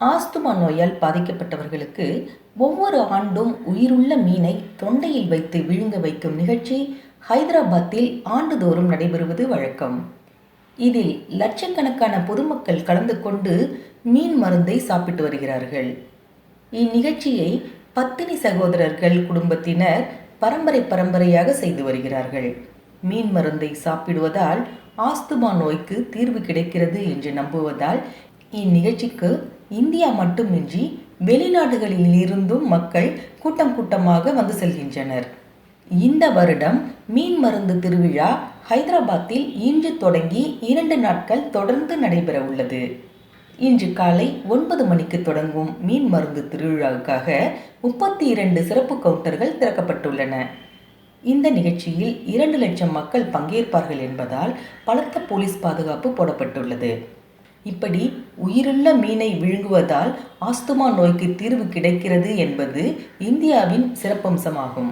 Asthma நோயால் பாதிக்கப்பட்டவர்களுக்கு ஒவ்வொரு ஆண்டும் உயிருள்ள மீனை தொண்டையில் வைத்து விழுங்க வைக்கும் நிகழ்ச்சி ஹைதராபாத்தில் ஆண்டுதோறும் நடைபெறுவது வழக்கம். இதில் லட்சக்கணக்கான பொதுமக்கள் கலந்து கொண்டு மீன் மருந்தை சாப்பிட்டு வருகிறார்கள். இந்நிகழ்ச்சியை பத்தினி சகோதரர்கள் குடும்பத்தினர் பரம்பரை பரம்பரையாக செய்து வருகிறார்கள். மீன் மருந்தை சாப்பிடுவதால் ஆஸ்துமா நோய்க்கு தீர்வு கிடைக்கிறது என்று நம்புவதால் இந்நிகழ்ச்சிக்கு இந்தியா மட்டுமின்றி வெளிநாடுகளில் இருந்தும் மக்கள் கூட்டம் கூட்டமாக வந்து செல்கின்றனர். இந்த வருடம் மீன் மருந்து திருவிழா ஹைதராபாத்தில் இன்று தொடங்கி இரண்டு நாட்கள் தொடர்ந்து நடைபெற உள்ளது. இன்று காலை ஒன்பது மணிக்கு தொடங்கும் மீன் மருந்து திருவிழாவுக்காக முப்பத்தி இரண்டு சிறப்பு கவுண்டர்கள் திறக்கப்பட்டுள்ளன. இந்த நிகழ்ச்சியில் இரண்டு லட்சம் மக்கள் பங்கேற்பார்கள் என்பதால் பலத்த போலீஸ் பாதுகாப்பு போடப்பட்டுள்ளது. இப்படி உயிருள்ள மீனை விழுங்குவதால் ஆஸ்துமா நோய்க்கு தீர்வு கிடைக்கிறது என்பது இந்தியாவின் சிறப்பம்சமாகும்.